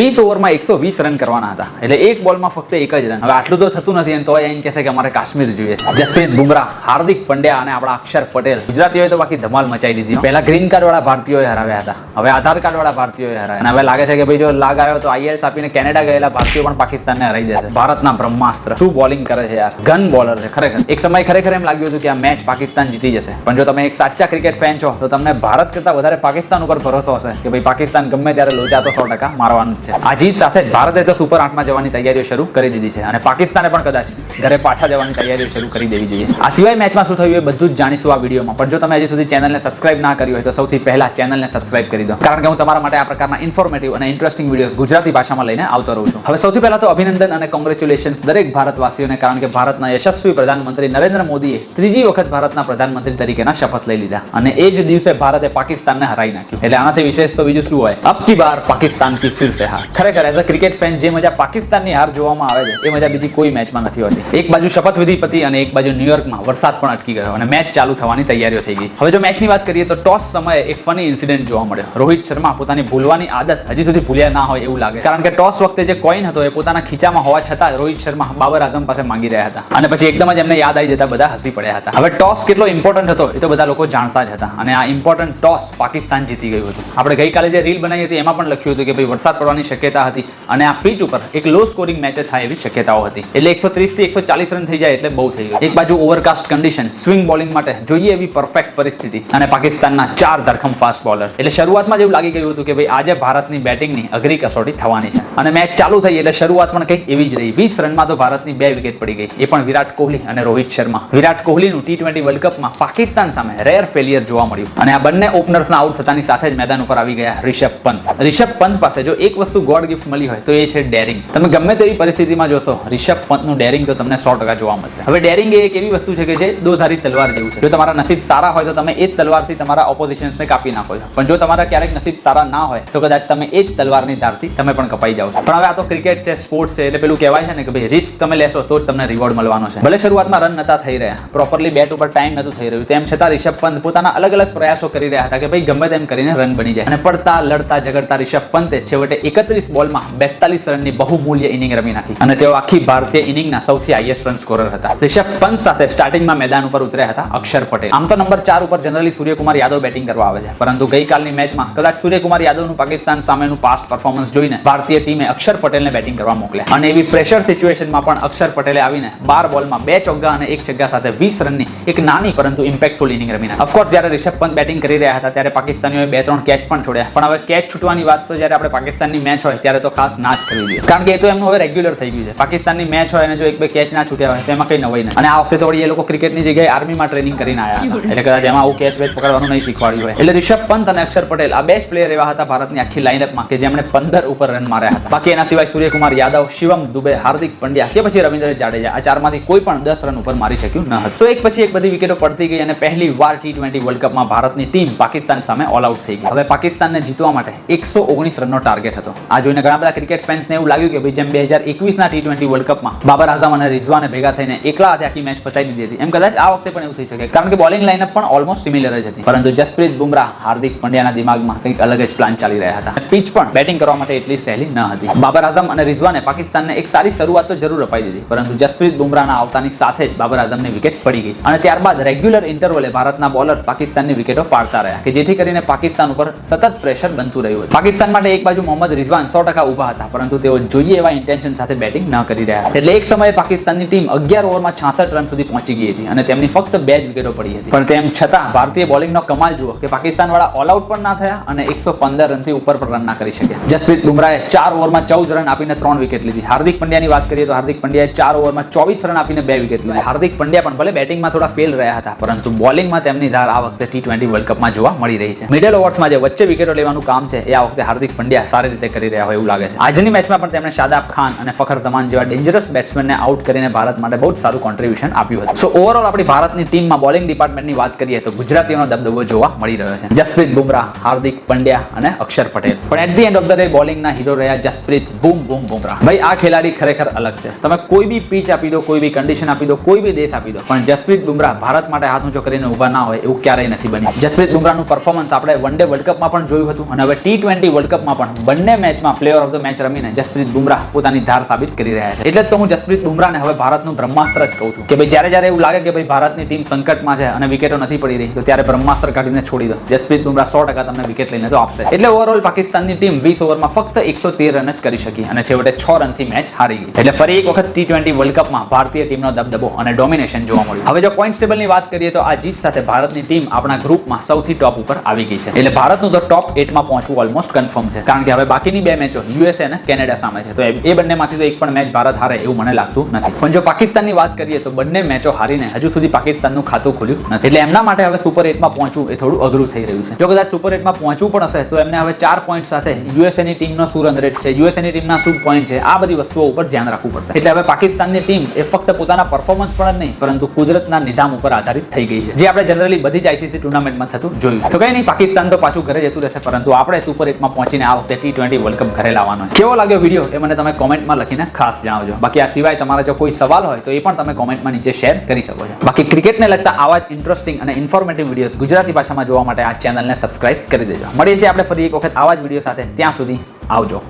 વીસ ઓવરમાં એકસો વીસ રન કરવાના હતા. એટલે એક બોલમાં ફક્ત એક જ રન. હવે આટલું તો થતું નથી તોય એમ કહેશે કે અમારે કાશ્મીર જોઈએ છે. જસપ્રીત બુમરા હાર્દિક પંડ્યા અને આપણા અક્ષર પટેલ. ગુજરાતીઓએ તો બાકી ધમાલ મચાઈ દીધી. પહેલા ગ્રીન કાર્ડ વાળા ભારતીયોએ હરાવ્યા હતા. હવે આધાર કાર્ડ વાળા ભારતીયોએ હરાવ્યા. અને હવે લાગે છે કે ભાઈ જો લાગ આવ્યો તો આઈએસ આપીને કેનેડા ગયેલા ભારતીયો પણ પાકિસ્તાનને હરાઈ જશે ભારતના બ્રહ્માસ્ત્ર. શું બોલિંગ કરે છે યાર? ગન બોલર છે, ખરેખર. એક સમય ખરેખર એમ લાગ્યું હતું કે આ મેચ પાકિસ્તાન જીતી જશે. પણ જો તમે એક સાચા ક્રિકેટ ફેન છો, તો તમને ભારત કરતા વધારે પાકિસ્તાન ઉપર ભરોસો હશે કે ભાઈ પાકિસ્તાન ગમે ત્યારે લોચા તો સો ટકા મારવાનું જ છે. આ જીત સાથે ભારતે તો સુપર આઠમાં જવાની તૈયારીઓ શરૂ કરી દીધી છે અને પાકિસ્તાને પણ કદાચ ઘરે પાછા જવાની તૈયારીઓ શરૂ કરી દેવી જોઈએ. આ સિવાય મેચમાં શું થયું એ બધું જ જાણીશું આ વિડીયોમાં. પણ જો તમે હજી સુધી ચેનલને સબસ્ક્રાઇબ ના કરી હોય તો સૌથી પહેલા ચેનલને સબસ્ક્રાઇબ કરી દો. કારણ કે હું તમારા માટે આ પ્રકારના ઇન્ફોર્મેટિવ અને ઇન્ટરેસ્ટિંગ વિડીયોઝ ગુજરાતી ભાષામાં લઈને આવતો રહું છું. હવે સૌથી પહેલા તો અભિનંદન અને કોંગ્રેચ્યુલેશન્સ દરેક ભારતવાસીઓને, કારણ કે ભારતના યશસ્વી પ્રધાનમંત્રી નરેન્દ્ર મોદીએ ત્રીજી વખત ભારતના પ્રધાનમંત્રી તરીકેના શપથ લઈ લીધા અને એ જ દિવસે ભારતે પાકિસ્તાનને હરાઈ નાખ્યું. એટલે આનાથી વિશેષ તો બીજું શું હોય? અબ કી બાર પાકિસ્તાન કી ફિર સે હાર. ખરેખર એઝ અ ક્રિકેટ ફેન જે મજા પાકિસ્તાનની હાર જોવામાં આવે છે, એ મજા બીજી કોઈ મેચમાં નથી હોતી. એક બાજુ શપથવિધિ પતી અને એક બાજુ ન્યુયોર્કમાં વરસાદ પણ અટકી ગયો અને મેચ ચાલુ થવાની તૈયારીઓ થઈ ગઈ. હવે જો મેચની વાત કરીએ તો ટોસ સમયે એક ફની ઇન્સિડન્ટ જોવા મળ્યો. રોહિત શર્મા પોતાની ભૂલવાની આદત હજી સુધી ભૂલ્યા ના હોય એવું લાગે. કારણ કે ટોસ વખતે જે કોઈન હતો એ પોતાના ખીચામાં હોવા છતાં રોહિત શર્મા બાબર આઝમ પાસે માંગી રહ્યા હતા. અને પછી એકદમ જ એમને યાદ આવી જતા બધા હસી પડ્યા હતા. હવે ટોસ કેટલો ઇમ્પોર્ટન્ટ હતો એ તો બધા લોકો જાણતા જ હતા. અને આ ઇમ્પોર્ટન્ટ ટોસ પાકિસ્તાન જીતી ગયું હતું. આપણે ગઈકાલે જે રીલ બનાવી હતી એમાં પણ લખ્યું હતું કે ભાઈ વરસાદ પડવાની શક્યતા હતી અને આ પીચ ઉપર એક લો સ્કોરિંગ મેચ થાય એવી શક્યતાઓ હતી. એટલે એકસો થી એકસો ચાલીસ રન થઈ જાય એટલે બહુ થઈ ગયું. એક બાજુ ઓવરકાસ્ટ કન્ડિશન સ્વિંગ બોલિંગ માટે જોઈએ એવી પરફેક્ટ પરિસ્થિતિ અને પાકિસ્તાનના ચાર ધરખમ ફાસ્ટ બોલર એટલે શરૂઆતમાં જેવું લાગી ગયું હતું કે ભાઈ, આજે ભારતની બેટિંગની અઘરી કસોટી થવાની છે. અને મેચ ચાલુ થઈ એટલે શરૂઆત પણ કંઈક એવી જ રહી. વીસ રનમાં તો ભારતની બે વિકેટ પડી ગઈ. એ પણ વિરાટ કોહલી અને રોહિત શર્મા. વિરાટ કોહલીનું ટી ટ્વેન્ટી વર્લ્ડ કપમાં પાકિસ્તાન સામે રેર ફેલિયર જોવા મળ્યું. અને આ બંને ઓપનર્સના આઉટ થતાની સાથે જ મેદાન ઉપર આવી ગયા રિષભ પંત. રિષભ પંત પાસે જો એક વસ્તુ ગોડ ગિફ્ટ મળી હોય તો એ છે ડેરિંગ તમે ગમે તેવી પરિસ્થિતિમાં જોશો, રિષભ પંતનું ડેરિંગ તો તમને સો ટકા જોવા મળશે. હવે ડેરિંગ એ એક એવી વસ્તુ છે કે જે દોધારી તલવાર જેવું છે. જો તમારા નસીબ સારા હોય તો તમે એ જ તલવારથી તમારા ઓપોઝિશન્સને કાપી નાખો છો. પણ જો તમારા ક્યારેક નસીબ સારા ના હોય, તો કદાચ તમે એ જ તલવારની ધારથી તમે પણ કપાઈ જાઓ છો. પણ હવે આ તો ક્રિકેટ છે સ્પોર્ટ્સ છે, એટલે પેલું કહેવાય છે ને કે ભાઈ રિસ્ક તમે લેશો તો જ તમને રિવોર્ડ મળવાનો છે. ભલે શરૂઆતમાં રન નતા થઈ રહ્યા પ્રોપરલી બેટ ઉપર ટાઈમ નતું થઈ રહ્યું, તેમ છતાં રિષભ પંત પોતાના અલગ અલગ પ્રયાસો કરી રહ્યા હતા કે ભાઈ ગમે તેમ કરીને રન બની જાય. અને પડતા, લડતા, ઝઘડતા રિષભ પંતે છેવટે એકત્રીસ બોલમાં બેતાલીસ રનની બહુમૂલ્ય ઇનિંગ રમી નાખી. અને તેઓ આખી ભારતીય ઇનિંગના સૌથી હાઈએસ્ટ રન સ્કોરર હતા. રિષભ પંત સાથે સ્ટાર્ટિંગમાં મેદાન ઉપર ઉતર્યા હતા અક્ષર પટેલ. આમ તો નંબર ચાર ઉપર જનરલી સૂર્યકુમાર યાદવ બેટિંગ કરવા આવે છે. પરંતુ ગઈકાલની મેચમાં કદાચ સૂર્યકુમાર યાદવનું પાકિસ્તાન સામેનું પાસ્ટ પરફોર્મન્સ જોઈને ભારતીય ટીમે અક્ષર પટેલને બેટિંગ કરવા મોકલ્યા. અને એવી પ્રેશર સિચ્યુએશનમાં પણ અક્ષર પટેલે આવીને બાર બોલમાં બે ચોગ્ગા અને એક છગ્ગા સાથે વીસ રનની એક નાની પરંતુ ઇમ્પેક્ટફુલ ઇનિંગ રમી નાખી. ઓફકોર્સ જ્યારે રિષભ પંત બેટિંગ કરી રહ્યા હતા, ત્યારે પાકિસ્તાનીઓએ બે ત્રણ કેચ પણ છોડ્યા. પણ હવે કેચ છૂટવાની વાત તો જ્યારે આપણે પાકિસ્તાનની મેચ હોય ત્યારે તો ખાસ ના જ કરવી કારણ કે એ તો એમનું હવે રેગ્યુલર થઈ ગયું છે. પાકિસ્તાનની મેચ હોય અને જો એક બે કેચ ના છૂટ્યા હોય તો એમાં કઈ નવાઈ નહીં અને આ વખતે તો વળી એ લોકો ક્રિકેટની જગ્યાએ આર્મીમાં ટ્રેનિંગ કરીને આવ્યા હતા. એટલે કદાચ એમાં આવું કેચ બેચ પકડવાનું નહીં શીખવાડ્યું હોય. એટલે રિષભ પંત અને અક્ષર પટેલ આ બેસ્ટ પ્લેયર એવા હતા ભારતની આખી લાઇનઅપમાં કે જેમણે પંદર ઉપર રન માર્યા હતા. બાકી એના સિવાય સૂર્યકુમાર યાદવ શિવમ દુબે હાર્દિક પંડ્યા કે પછી રવિન્દ્ર જાડેજા આ ચારમાંથી કોઈ પણ દસ રન ઉપર મારી શક્યું ન હતું. તો એક પછી એક બધી વિકેટો પડતી ગઈ અને પહેલી વાર ટી ટ્વેન્ટી વર્લ્ડ કપમાં ભારતની ટીમ પાકિસ્તાન સામે ઓલ આઉટ થઈ ગઈ. હવે પાકિસ્તાનને જીતવા માટે એકસો ઓગણીસ રનનો ટાર્ગેટ હતો. આ જોઈને ઘણા બધા ક્રિકેટ ફેન્સને એવું લાગ્યું કે ભાઈ જેમ બે હજાર એકવીસના ટી ટ્વેન્ટી વર્લ્ડ કપમાં બાબર આઝમ અને રિઝવાને ભેગા થઈને એકલા હાથે આખી મેચ પતાવી દીધી હતી. એમ કદાચ આ વખતે પણ એવું થઈ શકે, કારણ કે બોલિંગ લાઇનઅપ પણ ઓલમોસ્ટ સિમિલર જ હતી. પરંતુ જસપ્રીત બુમરાહ હાર્દિક પંડ્યાના દિમાગમાં કંઈક અલગ જ પ્લાન ચાલી રહ્યા હતા. પિચ પણ બેટિંગ કરવા માટે એટલી સહેલી ન હતી. બાબર આઝમ અને રિઝવાને પાકિસ્તાનને એક સારી શરૂઆત તો જરૂર અપાઈ દીધી, પરંતુ જસપ્રીત બુમરાહના આવતાની સાથે જ બાબર આઝમની વિકેટ પડી ગઈ. અને ત્યારબાદ રેગ્યુલર ઇન્ટરવલે ભારતના બોલર્સ પાકિસ્તાનની વિકેટો પાડતા રહ્યા, કે જેથી કરીને પાકિસ્તાન ઉપર સતત પ્રેશર બનતું રહ્યું હતું. પાકિસ્તાન માટે એક બાજુ મોહમ્મદ રિઝવાન સો ટકા ઊભા હતા, પરંતુ તેઓ જોઈએ એવા ઇન્ટેન્શન સાથે બેટિંગ ન કરી રહ્યા. એટલે એક સમયે પાકિસ્તાનની ટીમ અગિયાર ઓવરમાં છાસઠ રન સુધી પહોંચી ગઈ હતી અને તેમની ફક્ત બે જ વિકેટો પડી હતી. પણ તેમ છતાં, ભારતીય બોલિંગનો કમાલ જુઓ કે પાકિસ્તાન વાળા ઓલ આઉટ પણ ના થયા અને એકસો પંદર રનથી ઉપર પણ રન ના કરી શક્યા. જસપ્રીત બુમરાહે ચાર ઓવરમાં ચૌદ રન આપીને ત્રણ વિકેટ લીધી. હાર્દિક પંડ્યાની વાત કરીએ તો હાર્દિક પંડ્યાએ ચાર ઓવરમાં ચોવીસ રન આપીને બે વિકેટ લીધી. હાર્દિક પંડ્યા પણ ભલે બેટિંગમાં થોડા ફેલ રહ્યા હતા, પરંતુ બોલિંગમાં તેમની ધાર આ વખતે ટી ટ્વેન્ટી વર્લ્ડ કપમાં જોવા મળી રહી છે. મિડલ ઓવર્સમાં જે વચ્ચે વિકેટો લેવાનું કામ છે, એ આ વખતે હાર્દિક પંડ્યા સારી રીતે કરી રહ્યા હોય એવું લાગે છે. આજની મેચમાં પણ તેમણે શાદાબ ખાન અને ફખર જમાન જેવા ડેન્જરસ બેટ્સમેનને આઉટ કરીને ભારત માટે બહુ સારું કોન્ટ્રીબ્યુશન આપ્યું હતું. સો ઓવરઓલ આપણી ભારતની ટીમમાં બોલિંગ ડિપાર્ટમેન્ટની વાત કરીએ તો ગુજરાતીઓનો દબદબો જોવા મળી રહ્યો છે. જસપ્રીત બુમરાહ, હાર્દિક પંડ્યા અને અક્ષર પટેલ. પણ at the end of the day બોલિંગના hero રહ્યા જસપ્રીત બૂમ બૂમ બુમરાહ. ભાઈ, આ ખેલાડી ખરેખર અલગ છે. તમે કોઈ બી પીચ આપી દો, કોઈ બી કન્ડિશન આપી દો, કોઈ બી દેશ આપી દો, પણ જસપ્રીત બુમરાહ ભારત માટે હાથ ઊંચો કરીને ઊભા ના હોય એવું ક્યારેય નથી બન્યું. જસપ્રીત બુમરાહનું પરફોર્મન્સ આપણે વન ડે વર્લ્ડ કપમાં પણ જોયું હતું અને હવે ટી ટ્વેન્ટી વર્લ્ડ કપમાં પણ બંને મેચ મેચમાં પ્લેયર ઓફ ધ મેચ રમીને જસપ્રીત બુમરાહ પોતાની ધાર સાબિત કરી રહ્યા છે. એટલે તો હું જસપ્રીત બુમરાહને હવે ભારતનું બ્રહ્માસ્ત્ર જ કહું છું કે ભાઈ જ્યારે જ્યારે એવું લાગે કે ભાઈ ભારતની ટીમ સંકટમાં છે અને વિકેટો નથી પડી રહી, તો ત્યારે બ્રહ્માસ્ત્ર કાઢીને છોડી દો. જસપ્રીત બુમરાહ સો ટકા તમને વિકેટ લઈને તો આપશે. એટલે ઓવરઓલ પાકિસ્તાનની ટીમ વીસ ઓવરમાં ફક્ત એકસો તેર રન જ કરી શકી અને છેવટે છ રનથી મેચ હારી ગઈ. એટલે ફરી એક વખત ટી ટ્વેન્ટી વર્લ્ડ કપમાં ભારતીય ટીમનો દબદબો અને ડોમિનેશન જોવા મળ્યું. હવે જો પોઈન્ટ ટેબલની વાત કરીએ તો આ જીત સાથે ભારતની ટીમ આપણા ગ્રુપમાં સૌથી ટોપ ઉપર આવી ગઈ છે. એટલે ભારતનું તો ટોપ એટમાં પહોંચવું ઓલમોસ્ટ કન્ફર્મ છે. કારણ કે હવે બાકીની બે મેચો યુએસએ અને કેનેડા સામે છે. તો એ બંનેમાંથી તો એક પણ મેચ ભારત હારે એવું મને લાગતું નથી. પણ જો પાકિસ્તાનની વાત કરીએ તો બંને મેચો હારીને હજુ સુધી પાકિસ્તાનનું ખાતું ખુલ્યું નથી. એટલે એમના માટે હવે સુપર એટમાં પહોંચવું એ થોડું અઘરું થઈ રહ્યું છે. જો કદાચ સુપર એટમાં પહોંચવું પણ હશે, તો એમને હવે ચાર પોઈન્ટ સાથે યુએસએની ટીમનો શું રન રેટ છે યુએસએની ટીમના શું પોઈન્ટ છે, આ બધી વસ્તુઓ ઉપર ધ્યાન રાખવું પડશે. એટલે હવે પાકિસ્તાનની ટીમ એ ફક્ત પોતાના પરફોર્મન્સ પર જ નહીં, પરંતુ કુદરતના નિઝામ ઉપર આધારિત થઈ ગઈ છે. જે આપણે જનરલી બધી જ આઈસીસી ટુર્નામેન્ટમાં થતું જોયું તો કઈ નહીં, પાકિસ્તાન તો પાછું ઘરે જતું રહેશે, પરંતુ આપણે સુપર એટમાં પહોંચીને આ વખતે ટી ટ્વેન્ટી વર્લ્ડ કપ ઘરે લાવવાનો કેવો લાગ્યો વીડિયો એ મને તમે કોમેન્ટમાં લખીને ખાસ જણાવજો. બાકી આ સિવાય તમારા જો કોઈ સવાલ હોય તો એ પણ તમે કોમેન્ટમાં નીચે શેર કરી શકો છો. બાકી ક્રિકેટને લગતા આવા જ ઇન્ટરેસ્ટિંગ અને ઇન્ફોર્મેટિવ વિડીયોઝ ગુજરાતી ભાષામાં જોવા માટે આ ચેનલને સબસ્ક્રાઇબ કરી દેજો. મળીએ છીએ આપણે ફરી એક વખત આવા જ વીડિયો સાથે. ત્યાં સુધી આવજો.